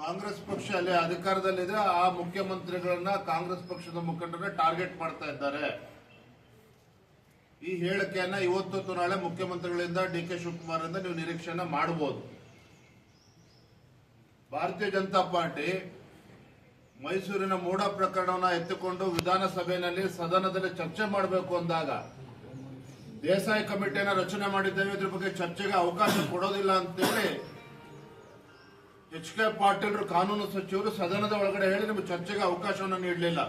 ಕಾಂಗ್ರೆಸ್ ಪಕ್ಷ ಅಲ್ಲಿ ಅಧಿಕಾರದಲ್ಲಿದೆ ಆ ಮುಖ್ಯಮಂತ್ರಿಗಳನ್ನ ಕಾಂಗ್ರೆಸ್ ಪಕ್ಷದ ಮುಖಂಡರ ಟಾರ್ಗೆಟ್ ಮಾಡ್ತಾ ಇದ್ದಾರೆ. ಈ ಹೇಳಿಕೆಯನ್ನ ಇವತ್ತು ನಾಳೆ ಮುಖ್ಯಮಂತ್ರಿಗಳಿಂದ ಡಿ ಕೆ ಶಿವಕುಮಾರ್ ಇಂದ ನೀವು ನಿರೀಕ್ಷೆಯನ್ನ ಮಾಡಬಹುದು ಭಾರತೀಯ ಜನತಾ ಪಾರ್ಟಿ ಮೈಸೂರಿನ ಮೂಡ ಪ್ರಕರಣವನ್ನ ಎತ್ತಿಕೊಂಡು ವಿಧಾನಸಭೆಯಲ್ಲಿ ಸದನದಲ್ಲಿ ಚರ್ಚೆ ಮಾಡಬೇಕು ಅಂದಾಗ ದೇಸಾಯಿ ಕಮಿಟಿಯನ್ನ ರಚನೆ ಮಾಡಿದ್ದೇವೆ, ಇದ್ರ ಬಗ್ಗೆ ಚರ್ಚೆಗೆ ಅವಕಾಶ ಕೊಡೋದಿಲ್ಲ ಅಂತೇಳಿ ಎಚ್ ಕೆ ಪಾಟೀಲ್ರು ಕಾನೂನು ಸಚಿವರು ಸದನದ ಒಳಗಡೆ ಹೇಳಿ ನಿಮಗೆ ಚರ್ಚೆಗೆ ಅವಕಾಶವನ್ನು ನೀಡಲಿಲ್ಲ.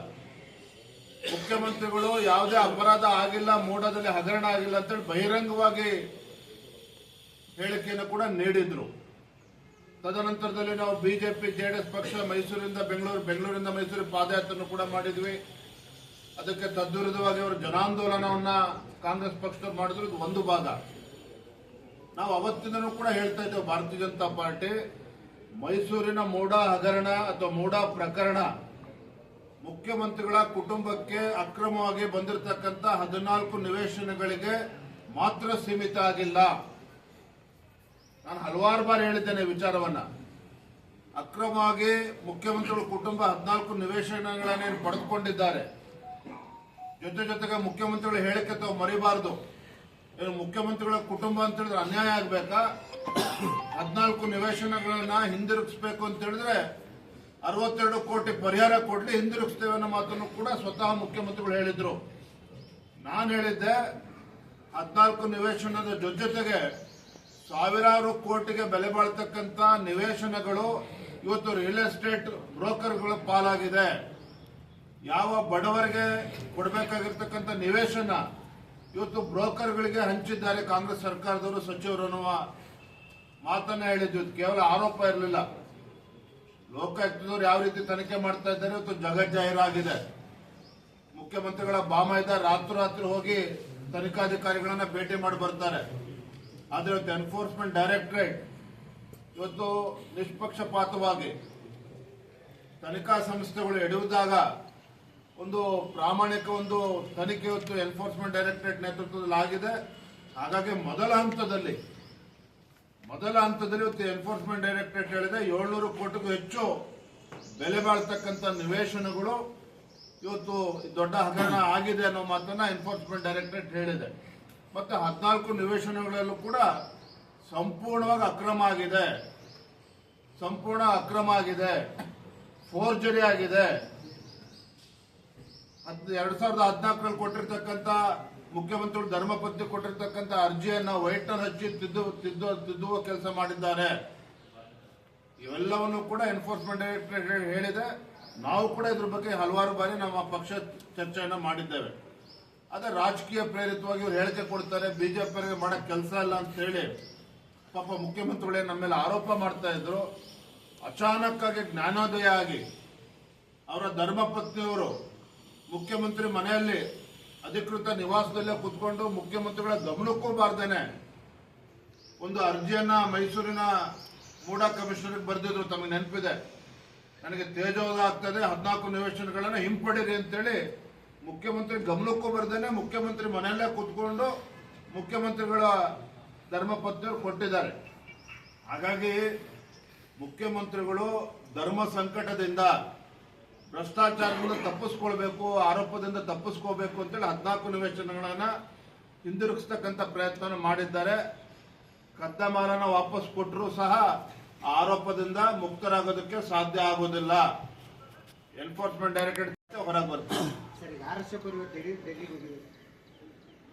ಮುಖ್ಯಮಂತ್ರಿಗಳು ಯಾವುದೇ ಅಪರಾಧ ಆಗಿಲ್ಲ, ಮೂಡದಲ್ಲಿ ಹಗರಣ ಆಗಿಲ್ಲ ಅಂತೇಳಿ ಬಹಿರಂಗವಾಗಿ ಹೇಳಿಕೆಯನ್ನು ಕೂಡ ನೀಡಿದ್ರು. ತದನಂತರದಲ್ಲಿ ನಾವು ಬಿಜೆಪಿ ಜೆಡಿಎಸ್ ಪಕ್ಷ, ಮೈಸೂರಿಂದ ಬೆಂಗಳೂರು, ಬೆಂಗಳೂರಿಂದ ಮೈಸೂರು ಪಾದಯಾತ್ರೆಯನ್ನು ಕೂಡ ಮಾಡಿದ್ವಿ. ಅದಕ್ಕೆ ತದ್ವಿರುದ್ಧವಾಗಿ ಅವರು ಜನಾಂದೋಲನವನ್ನ ಕಾಂಗ್ರೆಸ್ ಪಕ್ಷದವ್ರು ಮಾಡಿದ್ರು. ಇದು ಒಂದು ಭಾಗ. ನಾವು ಅವತ್ತಿಂದನೂ ಕೂಡ ಹೇಳ್ತಾ ಇದ್ದೇವೆ, ಭಾರತೀಯ ಜನತಾ ಪಾರ್ಟಿ ಮೈಸೂರಿನ ಮೂಡ ಹಗರಣ ಅಥವಾ ಮೂಡ ಪ್ರಕರಣ ಮುಖ್ಯಮಂತ್ರಿಗಳ ಕುಟುಂಬಕ್ಕೆ ಅಕ್ರಮವಾಗಿ ಬಂದಿರತಕ್ಕಂಥ ಹದಿನಾಲ್ಕು ನಿವೇಶನಗಳಿಗೆ ಮಾತ್ರ ಸೀಮಿತ ಆಗಿಲ್ಲ. ನಾನು ಹಲವಾರು ಬಾರಿ ಹೇಳಿದ್ದೇನೆ ವಿಚಾರವನ್ನ. ಅಕ್ರಮವಾಗಿ ಮುಖ್ಯಮಂತ್ರಿಗಳ ಕುಟುಂಬ ಹದಿನಾಲ್ಕು ನಿವೇಶನಗಳನ್ನೇನು ಪಡೆದುಕೊಂಡಿದ್ದಾರೆ. ಜೊತೆ ಜೊತೆಗೆ ಮುಖ್ಯಮಂತ್ರಿಗಳು ಹೇಳಿಕೆ ತಾವು ಮರಿಬಾರದು. ಮುಖ್ಯಮಂತ್ರಿಗಳ ಕುಟುಂಬ ಅಂತ ಹೇಳಿದ್ರೆ ಅನ್ಯಾಯ ಆಗ್ಬೇಕಾ? ಹದಿನಾಲ್ಕು ನಿವೇಶನಗಳನ್ನ ಹಿಂದಿರುಗಿಸಬೇಕು ಅಂತ ಹೇಳಿದ್ರೆ ಅರವತ್ತೆರಡು ಕೋಟಿ ಪರಿಹಾರ ಕೊಡ್ಲಿ, ಹಿಂದಿರುಗಿಸ್ತೇವೆ ಅನ್ನೋ ಮಾತನ್ನು ಕೂಡ ಸ್ವತಃ ಮುಖ್ಯಮಂತ್ರಿಗಳು ಹೇಳಿದ್ರು. ನಾನು ಹೇಳಿದ್ದೆ, ಹದಿನಾಲ್ಕು ನಿವೇಶನದ ಜೊತೆ ಜೊತೆಗೆ ಸಾವಿರಾರು ಕೋಟಿಗೆ ಬೆಲೆ ಬಾಳ್ತಕ್ಕಂತ ನಿವೇಶನಗಳು ಇವತ್ತು ರಿಯಲ್ ಎಸ್ಟೇಟ್ ಬ್ರೋಕರ್ಗಳ ಪಾಲಾಗಿದೆ. ಯಾವ ಬಡವರಿಗೆ ಕೊಡಬೇಕಾಗಿರ್ತಕ್ಕಂಥ ನಿವೇಶನ ಇವತ್ತು ಬ್ರೋಕರ್ಗಳಿಗೆ ಹಂಚಿದ್ದಾರೆ ಕಾಂಗ್ರೆಸ್ ಸರ್ಕಾರದವರು, ಸಚಿವರು ಮಾತನ್ನ ಹೇಳಿದ್ವಿ ಕೇವಲ ಆರೋಪ ಇರಲಿಲ್ಲ. ಲೋಕಾಯುಕ್ತದವರು ಯಾವ ರೀತಿ ತನಿಖೆ ಮಾಡ್ತಾ ಇದ್ದಾರೆ ಇವತ್ತು ಜಗಜ್ಜಾಹೀರಾಗಿದೆ ಮುಖ್ಯಮಂತ್ರಿಗಳ ಬಾಮೈದ ರಾತ್ರಿ ಹೋಗಿ ತನಿಖಾಧಿಕಾರಿಗಳನ್ನ ಭೇಟಿ ಮಾಡಿ ಬರ್ತಾರೆ. ಆದ್ರೆ ಇವತ್ತು ಎನ್ಫೋರ್ಸ್ಮೆಂಟ್ ಡೈರೆಕ್ಟರೇಟ್ ಇವತ್ತು ನಿಷ್ಪಕ್ಷಪಾತವಾಗಿ ತನಿಖಾ ಸಂಸ್ಥೆಗಳು ಎಡುವುದಾಗ ಒಂದು ಪ್ರಾಮಾಣಿಕ ಒಂದು ತನಿಖೆ ಇವತ್ತು ಎನ್ಫೋರ್ಸ್ಮೆಂಟ್ ಡೈರೆಕ್ಟರೇಟ್ ನೇತೃತ್ವದಲ್ಲಿ ಆಗಿದೆ ಹಾಗಾಗಿ ಮೊದಲ ಹಂತದಲ್ಲಿ ಮೊದಲ ಹಂತದಲ್ಲಿ ಇವತ್ತು ಎನ್ಫೋರ್ಸ್ಮೆಂಟ್ ಡೈರೆಕ್ಟರೇಟ್ ಹೇಳಿದೆ, ಏಳ್ನೂರು ಕೋಟಿಗೂ ಹೆಚ್ಚು ಬೆಲೆ ಬಾಳ್ತಕ್ಕಂಥ ನಿವೇಶನಗಳು ಇವತ್ತು ದೊಡ್ಡ ಹಗರಣ ಆಗಿದೆ ಅನ್ನೋ ಮಾತನ್ನ ಎನ್ಫೋರ್ಸ್ಮೆಂಟ್ ಡೈರೆಕ್ಟರೇಟ್ ಹೇಳಿದೆ. ಮತ್ತೆ ಹದಿನಾಲ್ಕು ನಿವೇಶನಗಳಲ್ಲೂ ಕೂಡ ಸಂಪೂರ್ಣವಾಗಿ ಅಕ್ರಮ ಆಗಿದೆ. ಸಂಪೂರ್ಣ ಅಕ್ರಮ ಆಗಿದೆ. ಫೋರ್ಜರಿ ಆಗಿದೆ. ಎರಡ್ ಸಾವಿರದ ಹದಿನಾಲ್ಕರಲ್ಲಿ ಕೊಟ್ಟಿರ್ತಕ್ಕಂಥ ಮುಖ್ಯಮಂತ್ರಿಗಳು ಧರ್ಮಪತ್ನಿ ಕೊಟ್ಟಿರ್ತಕ್ಕಂಥ ಅರ್ಜಿಯನ್ನ ವೈಟ್ನರ್ ಹಚ್ಚಿ ತಿದ್ದು ತಿದ್ದು ತಿದ್ದುವ ಕೆಲಸ ಮಾಡಿದ್ದಾರೆ. ಇವೆಲ್ಲವನ್ನು ಕೂಡ ಎನ್ಫೋರ್ಸ್ಮೆಂಟ್ ಡೈರೆಕ್ಟರೇಟ್ ಹೇಳಿದೆ. ನಾವು ಕೂಡ ಇದ್ರ ಬಗ್ಗೆ ಹಲವಾರು ಬಾರಿ ನಮ್ಮ ಪಕ್ಷ ಚರ್ಚೆಯನ್ನು ಮಾಡಿದ್ದೇವೆ. ಅದೇ ರಾಜಕೀಯ ಪ್ರೇರಿತವಾಗಿ ಇವ್ರು ಹೇಳಿಕೆ ಕೊಡ್ತಾರೆ, ಬಿಜೆಪಿ ಮಾಡಕ್ ಕೆಲಸ ಇಲ್ಲ ಅಂತ ಹೇಳಿ ಪಾಪ ಮುಖ್ಯಮಂತ್ರಿಗಳೇ ನಮ್ಮ ಮೇಲೆ ಆರೋಪ ಮಾಡ್ತಾ ಇದ್ರು. ಅಚಾನಕ್ ಆಗಿ ಜ್ಞಾನೋದಯ ಆಗಿ ಅವರ ಧರ್ಮಪತ್ನಿಯವರು ಮುಖ್ಯಮಂತ್ರಿ ಮನೆಯಲ್ಲಿ ಅಧಿಕೃತ ನಿವಾಸದಲ್ಲೇ ಕುತ್ಕೊಂಡು ಮುಖ್ಯಮಂತ್ರಿಗಳ ಗಮನಕ್ಕೂ ಬಾರ್ದೇನೆ ಒಂದು ಅರ್ಜಿಯನ್ನ ಮೈಸೂರಿನ ಮೂಡಾ ಕಮಿಷನರ್ಗೆ ಬರೆದಿದ್ರು, ತಮಗೆ ನೆನಪಿದೆ. ನನಗೆ ತೇಜೋದ ಆಗ್ತದೆ ಹದಿನಾಲ್ಕು ನಿವೇಶನಗಳನ್ನ ಹಿಂಪಡೀರಿ ಅಂತೇಳಿ ಮುಖ್ಯಮಂತ್ರಿ ಗಮನಕ್ಕೂ ಬರ್ದೇನೆ ಮುಖ್ಯಮಂತ್ರಿ ಮನೆಯಲ್ಲೇ ಕುತ್ಕೊಂಡು ಮುಖ್ಯಮಂತ್ರಿಗಳ ಧರ್ಮಪತ್ನಿಯವರು ಕೊಟ್ಟಿದ್ದಾರೆ. ಹಾಗಾಗಿ ಮುಖ್ಯಮಂತ್ರಿಗಳು ಧರ್ಮ ಸಂಕಟದಿಂದ ಭ್ರಷ್ಟಾಚಾರದಿಂದ ತಪ್ಪಿಸ್ಕೊಳ್ಬೇಕು ಆರೋಪದಿಂದ ತಪ್ಪಿಸ್ಕೋಬೇಕು ಅಂತೇಳಿ ಹದಿನಾಲ್ಕು ನಿವೇಶನಗಳನ್ನು ಹಿಂದಿರುಗಿಸ್ತಕ್ಕಂಥ ಪ್ರಯತ್ನ ಮಾಡಿದ್ದಾರೆ. ಕದ್ದ ಮಾಲನ ವಾಪಸ್ ಕೊಟ್ಟರೂ ಸಹ ಆರೋಪದಿಂದ ಮುಕ್ತರಾಗೋದಕ್ಕೆ ಸಾಧ್ಯ ಆಗೋದಿಲ್ಲ. ಎನ್ಫೋರ್ಸ್ಮೆಂಟ್ ಡೈರೆಕ್ಟರೇಟ್ ಹೊರಗೆ ಹೋಗಿದ್ದಾರೆ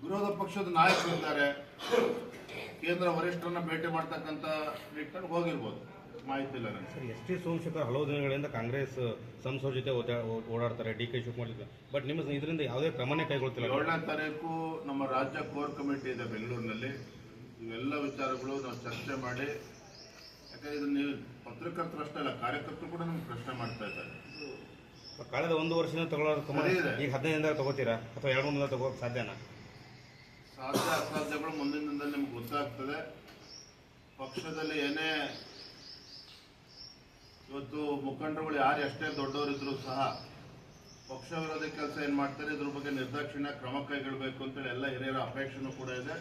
ವಿರೋಧ ಪಕ್ಷದ ನಾಯಕರಿದ್ದಾರೆ ಕೇಂದ್ರ ವರಿಷ್ಠರನ್ನ ಭೇಟಿ ಮಾಡ್ತಕ್ಕಂಥ ನಿಟ್ಟಿನಲ್ಲಿ ಹೋಗಿರ್ಬೋದು. ಮಾಹಿತಿ ಇಲ್ಲ ನನಗೆ. ಸರ್ ಎಸ್ ಟಿ ಸೋಮಶೇಖರ್ ಹಲವು ದಿನಗಳಿಂದ ಕಾಂಗ್ರೆಸ್ ಸಂಸದ ಜೊತೆ ಓಡಾಡ್ತಾರೆ ಡಿ ಕೆ ಶಿವಕುಮಾರ್ ಜೊತೆ. ಬಟ್ ನಿಮ್ಮ ಇದರಿಂದ ಯಾವುದೇ ಕ್ರಮನೇ ಕೈಗೊಳ್ತಿಲ್ಲ. ಏಳನೇ ತಾರೀಕು ನಮ್ಮ ರಾಜ್ಯ ಕೋರ್ ಕಮಿಟಿ ಇದೆ ಬೆಂಗಳೂರಿನಲ್ಲಿ. ಇವೆಲ್ಲ ವಿಚಾರಗಳು ನಾವು ಚರ್ಚೆ ಮಾಡಿ. ಯಾಕಂದ್ರೆ ಇದನ್ನ ನೀವು ಪತ್ರಕರ್ತರು ಅಷ್ಟೇ ಅಲ್ಲ ಕಾರ್ಯಕರ್ತರು ಕೂಡ ನಮ್ಗೆ ಪ್ರಶ್ನೆ ಮಾಡ್ತಾ ಇದ್ದಾರೆ. ಕಳೆದ ಒಂದು ವರ್ಷದಿಂದ ತಗೊಳ್ಳೋದು ಕ್ರಮ ಸರಿ ಇದೆ. ಈಗ ಹದಿನೈದು ದಿನದಾಗ ತಗೋತೀರಾ? ಅಥವಾ ಎರಡು ಮೂರು ದಿನ ತಗೋಕ್ ಸಾಧ್ಯನಾ? ಸಾಧ್ಯ ಅಸಾಧ್ಯಗಳು ಮುಂದಿನ ದಿನದಲ್ಲಿ ನಿಮ್ಗೆ ಗೊತ್ತಾಗ್ತದೆ. ಪಕ್ಷದಲ್ಲಿ ಏನೇ ಇವತ್ತು ಮುಖಂಡರುಗಳು ಯಾರು ಎಷ್ಟೇ ದೊಡ್ಡವರಿದ್ರು ಸಹ ಪಕ್ಷ ವಿರೋಧಿ ಕೆಲಸ ಏನು ಮಾಡ್ತಾರೆ ಇದ್ರ ಬಗ್ಗೆ ನಿರ್ದಾಕ್ಷಿಣ್ಯ ಕ್ರಮ ಕೈಗೊಳ್ಳಬೇಕು ಅಂತೇಳಿ ಎಲ್ಲ ಹಿರಿಯರ ಅಪೇಕ್ಷೆನೂ ಕೂಡ ಇದೆ.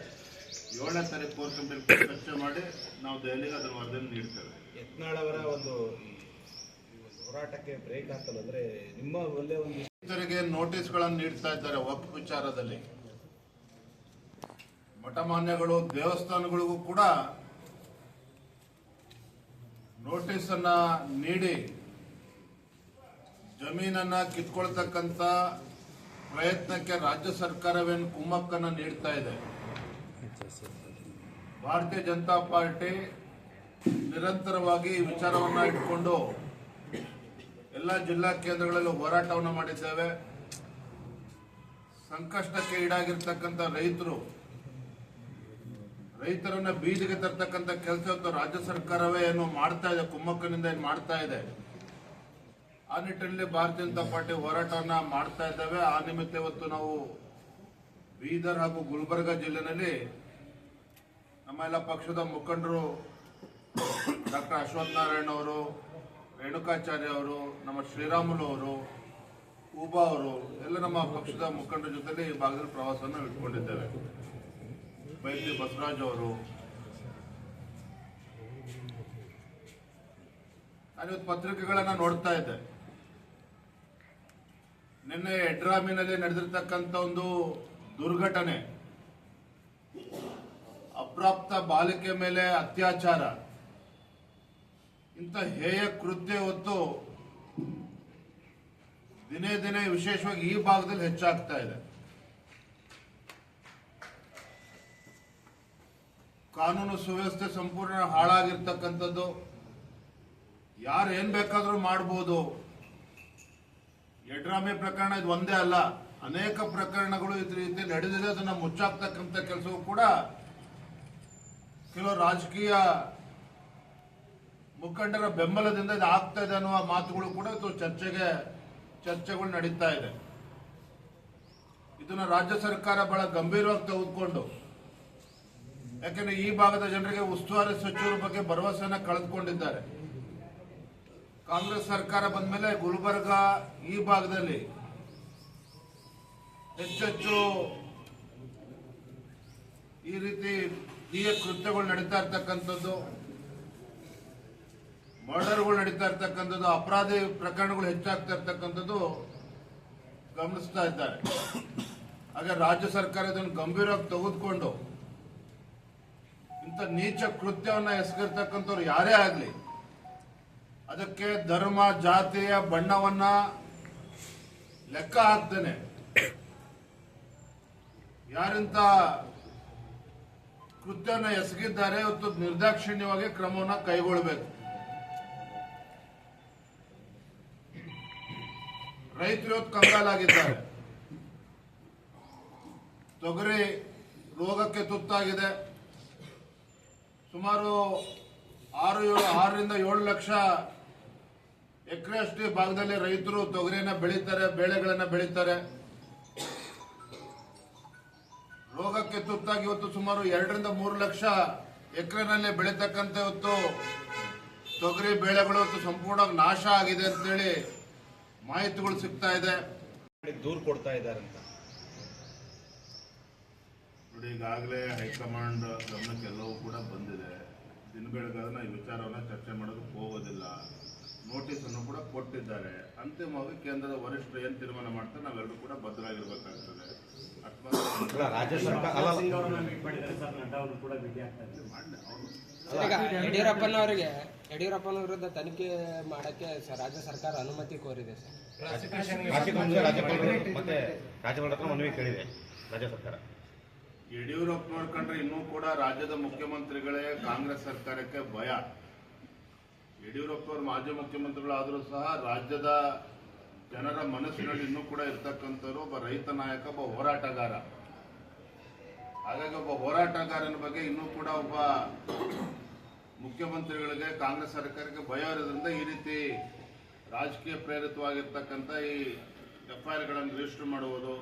ಏಳನೇ ತಾರೀಕು ಕೋರ್ ಕಮಿಟಿ ಚರ್ಚೆ ಮಾಡಿ ನಾವು ದೆಹಲಿಗೆ ಅದರ ವರದಿಯನ್ನು ನೀಡ್ತೇವೆ. ಯತ್ನಾಳ್ ಅವರ ಒಂದು ಹೋರಾಟಕ್ಕೆ ಬ್ರೇಕ್ ಹಾಕಲು ಅಂದ್ರೆ ನಿಮ್ಮ ಒಳ್ಳೆ ಒಂದು ರೈತರಿಗೆ ನೋಟಿಸ್ಗಳನ್ನು ನೀಡ್ತಾ ಇದ್ದಾರೆ ವಕ್ ವಿಚಾರದಲ್ಲಿ. ಮಠಮಾನ್ಯಗಳು ದೇವಸ್ಥಾನಗಳಿಗೂ ಕೂಡ ನೋಟಿಸ್ ಅನ್ನ ನೀಡಿ ಜಮೀನನ್ನ ಕಿತ್ಕೊಳ್ತಕ್ಕಂತ ಪ್ರಯತ್ನಕ್ಕೆ ರಾಜ್ಯ ಸರ್ಕಾರವೇನು ಕುಮ್ಮಕ್ಕನ್ನ ನೀಡ್ತಾ ಇದೆ. ಭಾರತೀಯ ಜನತಾ ಪಾರ್ಟಿ ನಿರಂತರವಾಗಿ ಈ ವಿಚಾರವನ್ನ ಇಟ್ಕೊಂಡು ಎಲ್ಲ ಜಿಲ್ಲಾ ಕೇಂದ್ರಗಳಲ್ಲಿ ಹೋರಾಟವನ್ನು ಮಾಡಿದ್ದೇವೆ. ಸಂಕಷ್ಟಕ್ಕೆ ಈಡಾಗಿರ್ತಕ್ಕಂಥ ರೈತರು ರೈತರನ್ನ ಬೀದಿಗೆ ತರ್ತಕ್ಕಂಥ ಕೆಲಸ ರಾಜ್ಯ ಸರ್ಕಾರವೇ ಏನು ಮಾಡ್ತಾ ಇದೆ, ಕುಮ್ಮಕ್ಕನಿಂದ ಏನು ಮಾಡ್ತಾ ಇದೆ? ಆ ನಿಟ್ಟಿನಲ್ಲಿ ಭಾರತೀಯ ಜನತಾ ಪಾರ್ಟಿ ಹೋರಾಟವನ್ನ ಮಾಡ್ತಾ ಇದ್ದೇವೆ. ಆ ನಿಮಿತ್ತ ಇವತ್ತು ನಾವು ಬೀದರ್ ಹಾಗೂ ಗುಲ್ಬರ್ಗ ಜಿಲ್ಲೆನಲ್ಲಿ ನಮ್ಮ ಎಲ್ಲ ಪಕ್ಷದ ಮುಖಂಡರು ಡಾಕ್ಟರ್ ಅಶ್ವಥ್ ನಾರಾಯಣ ಅವರು, ರೇಣುಕಾಚಾರ್ಯ ಅವರು, ನಮ್ಮ ಶ್ರೀರಾಮುಲು ಅವರು, ಉಬಾ ಅವರು, ಎಲ್ಲ ನಮ್ಮ ಪಕ್ಷದ ಮುಖಂಡರ ಜೊತೆಲಿ ಈ ಭಾಗದಲ್ಲಿ ಪ್ರವಾಸವನ್ನು ಇಟ್ಕೊಂಡಿದ್ದೇವೆ. ಬೈತಿ ಬಸವರಾಜ್ ಅವರು. ನಾನಿವತ್ತು ಪತ್ರಿಕೆಗಳನ್ನ ನೋಡ್ತಾ ಇದ್ದೆ. ನಿನ್ನೆ ಎಡ್ರಾಮಿನಲ್ಲಿ ನಡೆದಿರ್ತಕ್ಕಂಥ ಒಂದು ದುರ್ಘಟನೆ. ಅಪ್ರಾಪ್ತ ಬಾಲಿಕೆ ಮೇಲೆ ಅತ್ಯಾಚಾರ. ಇಂಥ ಹೇಯ ಕೃತ್ಯ ಹೊತ್ತು ದಿನೇ ದಿನೇ ವಿಶೇಷವಾಗಿ ಈ ಭಾಗದಲ್ಲಿ ಹೆಚ್ಚಾಗ್ತಾ ಇದೆ. ಕಾನೂನು ಸುವ್ಯವಸ್ಥೆ ಸಂಪೂರ್ಣ ಹಾಳಾಗಿರ್ತಕ್ಕಂಥದ್ದು. ಯಾರು ಏನ್ ಬೇಕಾದರೂ ಮಾಡ್ಬೋದು. ಯಡ್ರಾಮಿ ಪ್ರಕರಣ ಇದು ಒಂದೇ ಅಲ್ಲ. ಅನೇಕ ಪ್ರಕರಣಗಳು ಇದ್ರ ರೀತಿ ನಡೆದಿದೆ. ಅದನ್ನ ಮುಚ್ಚಾಕ್ತಕ್ಕಂಥ ಕೆಲಸವೂ ಕೂಡ ಕೆಲವು ರಾಜಕೀಯ ಮುಖಂಡರ ಬೆಂಬಲದಿಂದ ಇದು ಆಗ್ತಾ ಇದೆ ಅನ್ನುವ ಮಾತುಗಳು ಕೂಡ ಚರ್ಚೆಗೆ, ಚರ್ಚೆಗಳು ನಡೀತಾ ಇದೆ. ಇದನ್ನ ರಾಜ್ಯ ಸರ್ಕಾರ ಬಹಳ ಗಂಭೀರವಾಗಿ ತೆಗೆದುಕೊಂಡು ಯಾಕೆಂದ್ರೆ ಈ ಭಾಗದ ಜನರಿಗೆ ಉಸ್ತುವಾರಿ ಸಚಿವರ ಬಗ್ಗೆ ಭರವಸೆಯನ್ನ ಕಳೆದುಕೊಂಡಿದ್ದಾರೆ. ಕಾಂಗ್ರೆಸ್ ಸರ್ಕಾರ ಬಂದ ಮೇಲೆ ಗುಲ್ಬರ್ಗ ಈ ಭಾಗದಲ್ಲಿ ಹೆಚ್ಚೆಚ್ಚು ಈ ರೀತಿ ದೀಯ ಕೃತ್ಯಗಳು ನಡೀತಾ ಇರ್ತಕ್ಕಂಥದ್ದು, ಮರ್ಡರ್ಗಳು ನಡೀತಾ ಇರ್ತಕ್ಕಂಥದ್ದು, ಅಪರಾಧಿ ಪ್ರಕರಣಗಳು ಹೆಚ್ಚಾಗ್ತಾ ಇರ್ತಕ್ಕಂಥದ್ದು ಗಮನಿಸ್ತಾ ಇದ್ದಾರೆ. ಹಾಗೆ ರಾಜ್ಯ ಸರ್ಕಾರ ಇದನ್ನು ಗಂಭೀರವಾಗಿ ತೆಗೆದುಕೊಂಡು ಇಂಥ ನೀಚ ಕೃತ್ಯವನ್ನ ಎಸಗಿರ್ತಕ್ಕಂಥವ್ರು ಯಾರೇ ಆಗಲಿ, ಅದಕ್ಕೆ ಧರ್ಮ, ಜಾತಿಯ ಬಣ್ಣವನ್ನ ಲೆಕ್ಕ ಹಾಕ್ತೇನೆ. ಯಾರಿಂತ ಕೃತ್ಯವನ್ನ ಎಸಗಿದ್ದಾರೆ ಇವತ್ತು ನಿರ್ದಾಕ್ಷಿಣ್ಯವಾಗಿ ಕ್ರಮವನ್ನ ಕೈಗೊಳ್ಳಬೇಕು ರೈತರು ಇವತ್ತು ಕಂಗಾಲಾಗಿದ್ದಾರೆ. ತೊಗರಿ ರೋಗಕ್ಕೆ ತುತ್ತಾಗಿದೆ. ಸುಮಾರು ಆರು ಏಳು, ಆರರಿಂದ ಏಳು ಲಕ್ಷ ಎಕರೆಷ್ಟು ಭಾಗದಲ್ಲಿ ರೈತರು ತೊಗರಿಯನ್ನ ಬೆಳೀತಾರೆ, ಬೆಳೆಗಳನ್ನ ಬೆಳೀತಾರೆ. ರೋಗಕ್ಕೆ ತುತ್ತಾಗಿ ಇವತ್ತು ಸುಮಾರು ಎರಡರಿಂದ ಮೂರು ಲಕ್ಷ ಎಕರೆನಲ್ಲಿ ಬೆಳೀತಕ್ಕಂಥ ಇವತ್ತು ತೊಗರಿ, ಬೆಳೆಗಳು ಇವತ್ತು ಸಂಪೂರ್ಣವಾಗಿ ನಾಶ ಆಗಿದೆ ಅಂತೇಳಿ ಮಾಹಿತಿಗಳು ಸಿಗ್ತಾ ಇದೆ. ದೂರು ಕೊಡ್ತಾ ಇದ್ದಾರೆ ಅಂತ. ನೋಡಿ ಈಗಾಗಲೇ ಹೈಕಮಾಂಡ್ ಗಮನಕ್ಕೆ ಎಲ್ಲವೂ ಕೂಡ ಬಂದಿದೆ. ದಿನ ಬೆಳಗಾದ್ರೆ ಈ ವಿಚಾರವನ್ನ ಚರ್ಚೆ ಮಾಡೋದಕ್ಕೆ ಹೋಗೋದಿಲ್ಲ. ನೋಟಿಸ್ ಅನ್ನು ಕೂಡ ಕೊಟ್ಟಿದ್ದಾರೆ. ಅಂತಿಮವಾಗಿ ಕೇಂದ್ರದ ವರಿಷ್ಠರು ಏನ್ ತೀರ್ಮಾನ ಮಾಡ್ತಾರೆ ನಾವೆಲ್ಲರೂ ಕೂಡ ಭದ್ರವಾಗಿರ್ಬೇಕಾಗ್ತದೆ ಅಕಸ್ಮಾತ್ ಅಲ್ಲ ರಾಜ್ಯ ಸರ್ಕಾರ ಅಲ್ಲ ಮಾಡ್ಲಿ, ಅವ್ರು ಈಗ ಯಡಿಯೂರಪ್ಪನವರಿಗೆ ಯಡಿಯೂರಪ್ಪನ ವಿರುದ್ಧ ತನಿಖೆ ಮಾಡಕ್ಕೆ ರಾಜ್ಯ ಸರ್ಕಾರ ಅನುಮತಿ ಕೋರಿದೆ ಸರ್. ರಾಜ್ಯಪಾಲರು ಮತ್ತೆ ರಾಜ್ಯಪಾಲರ ಮನವಿ ಕೇಳಿದೆ ರಾಜ್ಯ ಸರ್ಕಾರ. ಯಡಿಯೂರಪ್ಪ ನೋಡ್ಕೊಂಡ್ರೆ ಇನ್ನೂ ಕೂಡ ರಾಜ್ಯದ ಮುಖ್ಯಮಂತ್ರಿಗಳೇ ಕಾಂಗ್ರೆಸ್ ಸರ್ಕಾರಕ್ಕೆ ಭಯ. ಯಡಿಯೂರಪ್ಪ ಅವರು ಮಾಜಿ ಮುಖ್ಯಮಂತ್ರಿಗಳಾದರೂ ಸಹ ರಾಜ್ಯದ ಜನರ ಮನಸ್ಸಿನಲ್ಲಿ ಇನ್ನೂ ಕೂಡ ಇರ್ತಕ್ಕಂಥವ್ರು ಒಬ್ಬ ರೈತ ನಾಯಕ, ಒಬ್ಬ ಹೋರಾಟಗಾರ. ಹಾಗಾಗಿ ಒಬ್ಬ ಹೋರಾಟಗಾರನ ಬಗ್ಗೆ ಇನ್ನೂ ಕೂಡ ಒಬ್ಬ ಮುಖ್ಯಮಂತ್ರಿಗಳಿಗೆ ಕಾಂಗ್ರೆಸ್ ಸರ್ಕಾರಕ್ಕೆ ಭಯ ಇರೋದ್ರಿಂದ ಈ ರೀತಿ ರಾಜಕೀಯ ಪ್ರೇರಿತವಾಗಿರ್ತಕ್ಕಂಥ ಈ ಎಫ್ಐಆರ್ಗಳನ್ನು ರಿಜಿಸ್ಟರ್ ಮಾಡುವುದು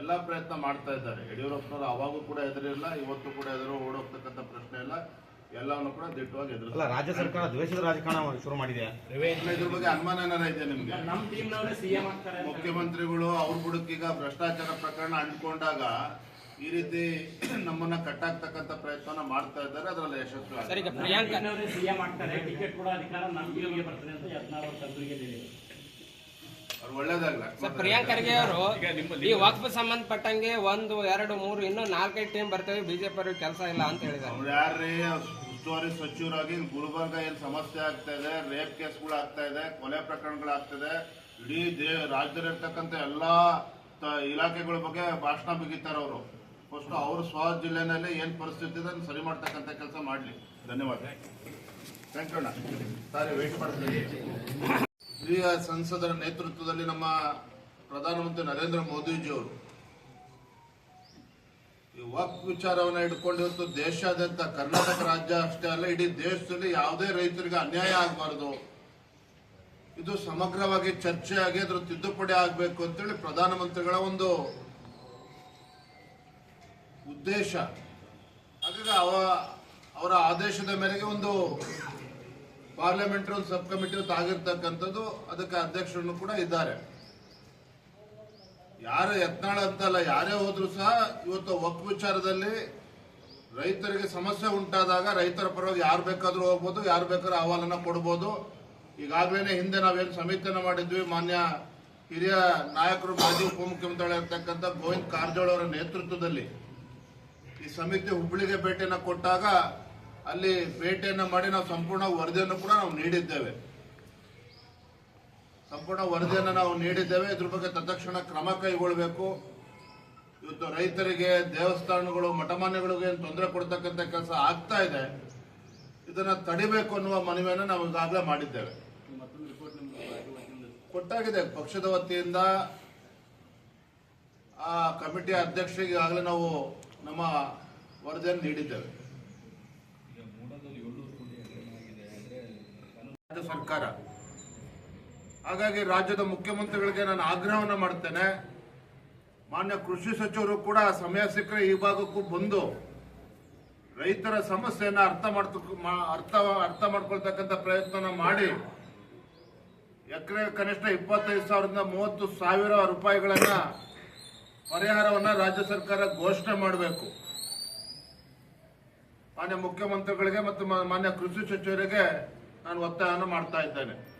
ಎಲ್ಲ ಪ್ರಯತ್ನ ಮಾಡ್ತಾ ಇದ್ದಾರೆ. ಯಡಿಯೂರಪ್ಪನವರು ಅವಾಗೂ ಕೂಡ ಎದುರಿಲ್ಲ ಇವತ್ತು ಕೂಡ ಎದುರು ಓಡೋಗ್ತಕ್ಕಂಥ ಪ್ರಶ್ನೆ ಇಲ್ಲ. ಎಲ್ಲವನ್ನು ಕೂಡ ದಿಟ್ಟವಾಗಿ ಎದುರು ಅಲ್ಲ ರಾಜ್ಯ ಸರ್ಕಾರ ದ್ವೇಷದ ರಾಜಕಾರಣ ಶುರು ಮಾಡಿದೆ. ಇದ್ರ ಬಗ್ಗೆ ಅನುಮಾನ ಏನಾರ ಇದೆ ನಿಮ್ಗೆ? ನಮ್ಮ ಟೀಮ್ನವರೇ ಸಿಎಂ ಆಗ್ತಾರೆ ಅಂತ ಮುಖ್ಯಮಂತ್ರಿಗಳು ಅವ್ರ ಬುಡಕ್ಕೀಗ ಭ್ರಷ್ಟಾಚಾರ ಪ್ರಕರಣ ಅಂಟ್ಕೊಂಡಾಗ ಈ ರೀತಿ ನಮ್ಮನ್ನ ಕಟ್ಟಾಕ್ತಕ್ಕಂಥ ಪ್ರಯತ್ನ ಮಾಡ್ತಾ ಇದ್ದಾರೆ. ಅದರಲ್ಲಿ ಯಶಸ್ವಿ ಸರಿ. ಪ್ರಿಯಾಂಕಾ ಸಿಎಂ ಆಗ್ತಾರೆ. ಟಿಕೆಟ್ ಕೂಡ ಅಧಿಕಾರ ನಮ್ಗೆ ಬರ್ತದೆ ಅಂತ ಯತ್ನಾಳ್ ಅವ್ರ ತಂತ್ರಿಗೆ ಹೇಳಿದ್ರು ಅವ್ರು ಒಳ್ಳೇದಾಗ್ಲ ಸರ್ ಪ್ರಿಯಾಂಕ್ ಖರ್ಗೆ ಅವರು ಈ ವಕ್ಫ್ ಸಂಬಂಧಪಟ್ಟಂಗೆ ಒಂದು ಎರಡು ಮೂರು ಇನ್ನೂ ನಾಲ್ಕೈದು ಟೀಮ್ ಬರ್ತವೆ ಬಿಜೆಪಿ ಅವ್ರಿಗೆ ಕೆಲಸ ಇಲ್ಲ ಅಂತ ಹೇಳಿದ್ದಾರೆ. ಅವ್ರು ಯಾರೇ ಉಸ್ತುವಾರಿ ಸಚಿವರಾಗಿ ಗುಲ್ಬರ್ಗ ಏನ್ ಸಮಸ್ಯೆ ಆಗ್ತಾ ಇದೆ ರೇಪ್ ಕೇಸ್ಗಳು ಆಗ್ತಾ ಇದೆ ಕೊಲೆ ಪ್ರಕರಣಗಳು ಆಗ್ತಿದೆ ಇಡೀ ದೇ ರಾಜ್ಯದಲ್ಲಿರ್ತಕ್ಕಂಥ ಎಲ್ಲಾ ಇಲಾಖೆಗಳ ಬಗ್ಗೆ ಭಾಷಣ ಬಿಗಿತಾರೆ ಅವರು. ಫಸ್ಟ್ ಅವ್ರ ಸ್ವ ಜಿಲ್ಲೆನಲ್ಲಿ ಏನ್ ಪರಿಸ್ಥಿತಿ ಇದೆ ಸರಿ ಮಾಡ್ತಕ್ಕಂಥ ಕೆಲಸ ಮಾಡ್ಲಿ. ಧನ್ಯವಾದ. ಥ್ಯಾಂಕ್ ಯು ಅಣ್ಣ. ಸಾರಿ ವೇಟ್ ಮಾಡ್ತೀನಿ. ಹಿರಿಯ ಸಂಸದರ ನೇತೃತ್ವದಲ್ಲಿ ನಮ್ಮ ಪ್ರಧಾನಮಂತ್ರಿ ನರೇಂದ್ರ ಮೋದಿಜಿಯವರು ಈ ವಕ್ ವಿಚಾರವನ್ನು ಇಟ್ಕೊಂಡಿರುವಂತ ದೇಶಾದ್ಯಂತ ಕರ್ನಾಟಕ ರಾಜ್ಯ ಅಷ್ಟೇ ಅಲ್ಲ, ಇಡೀ ದೇಶದಲ್ಲಿ ಯಾವುದೇ ರೈತರಿಗೆ ಅನ್ಯಾಯ ಆಗಬಾರದು. ಇದು ಸಮಗ್ರವಾಗಿ ಚರ್ಚೆ ಆಗಿ ಅದ್ರ ತಿದ್ದುಪಡಿ ಆಗಬೇಕು ಅಂತೇಳಿ ಪ್ರಧಾನಮಂತ್ರಿಗಳ ಒಂದು ಉದ್ದೇಶ. ಹಾಗಾಗಿ ಅವ ಅವರ ಆದೇಶದ ಮೇರೆಗೆ ಒಂದು ಪಾರ್ಲಿಮೆಂಟರಿ ಸಬ್ ಕಮಿಟಿ ಆಗಿರ್ತಕ್ಕಂಥದ್ದು, ಅದಕ್ಕೆ ಅಧ್ಯಕ್ಷರನ್ನು ಕೂಡ ಇದ್ದಾರೆ. ಯಾರು ಯತ್ನಾಳ ಅಂತಲ್ಲ, ಯಾರೇ ಹೋದ್ರು ಸಹ ಇವತ್ತು ವಕ್ ವಿಚಾರದಲ್ಲಿ ರೈತರಿಗೆ ಸಮಸ್ಯೆ ಉಂಟಾದಾಗ ರೈತರ ಪರವಾಗಿ ಯಾರು ಬೇಕಾದ್ರೂ ಹೋಗ್ಬೋದು, ಯಾರು ಬೇಕಾದ್ರೂ ಅಹವಾಲನ್ನ ಕೊಡ್ಬೋದು. ಈಗಾಗಲೇ ಹಿಂದೆ ನಾವೇನು ಸಮಿತಿಯನ್ನ ಮಾಡಿದ್ವಿ, ಮಾನ್ಯ ಹಿರಿಯ ನಾಯಕರು ಮಾಜಿ ಉಪಮುಖ್ಯಮಂತ್ರಿಗಳಿರ್ತಕ್ಕಂಥ ಗೋವಿಂದ್ ಕಾರಜೋಳ ಅವರ ನೇತೃತ್ವದಲ್ಲಿ. ಈ ಸಮಿತಿ ಹುಬ್ಬಳ್ಳಿಗೆ ಭೇಟಿಯನ್ನು ಕೊಟ್ಟಾಗ ಅಲ್ಲಿ ಭೇಟಿಯನ್ನು ಮಾಡಿ ನಾವು ಸಂಪೂರ್ಣ ವರದಿಯನ್ನು ಕೂಡ ನಾವು ನೀಡಿದ್ದೇವೆ. ಸಂಪೂರ್ಣ ವರದಿಯನ್ನು ನಾವು ನೀಡಿದ್ದೇವೆ. ಇದ್ರ ಬಗ್ಗೆ ತತ್ಕ್ಷಣ ಕ್ರಮ ಕೈಗೊಳ್ಳಬೇಕು. ಇವತ್ತು ರೈತರಿಗೆ, ದೇವಸ್ಥಾನಗಳು, ಮಠಮಾನ್ಯಗಳಿಗೆ ಏನು ತೊಂದರೆ ಕೊಡ್ತಕ್ಕಂಥ ಕೆಲಸ ಆಗ್ತಾ ಇದೆ. ಇದನ್ನ ತಡಿಬೇಕು ಅನ್ನುವ ಮನವಿಯನ್ನು ನಾವು ಈಗಾಗಲೇ ಮಾಡಿದ್ದೇವೆ. ಕೊಟ್ಟಾಗಿದೆ. ಪಕ್ಷದ ವತಿಯಿಂದ ಆ ಕಮಿಟಿ ಅಧ್ಯಕ್ಷರಿಗೆ ಈಗಾಗಲೇ ನಾವು ನಮ್ಮ ವರದಿಯನ್ನು ನೀಡಿದ್ದೇವೆ. ಸರ್ಕಾರ. ಹಾಗಾಗಿ ರಾಜ್ಯದ ಮುಖ್ಯಮಂತ್ರಿಗಳಿಗೆ ನಾನು ಆಗ್ರಹವನ್ನು ಮಾಡ್ತೇನೆ. ಮಾನ್ಯ ಕೃಷಿ ಸಚಿವರು ಕೂಡ ಸಮಯ ಸಿಕ್ಕರೆ ಈ ಭಾಗಕ್ಕೂ ಬಂದು ರೈತರ ಸಮಸ್ಯೆಯನ್ನ ಅರ್ಥ ಮಾಡ್ತ ಅರ್ಥ ಅರ್ಥ ಮಾಡ್ಕೊಳ್ತಕ್ಕಂಥ ಪ್ರಯತ್ನ ಮಾಡಿ ಎಕರೆ ಕನಿಷ್ಠ ಇಪ್ಪತ್ತೈದು ಸಾವಿರದಿಂದ ಮೂವತ್ತು ಸಾವಿರ ರೂಪಾಯಿಗಳನ್ನ ಪರಿಹಾರವನ್ನ ರಾಜ್ಯ ಸರ್ಕಾರ ಘೋಷಣೆ ಮಾಡಬೇಕು. ಮಾನ್ಯ ಮುಖ್ಯಮಂತ್ರಿಗಳಿಗೆ ಮತ್ತು ಮಾನ್ಯ ಕೃಷಿ ಸಚಿವರಿಗೆ ನಾನು ಒತ್ತಾಯವನ್ನು ಮಾಡ್ತಾ ಇದ್ದೇನೆ.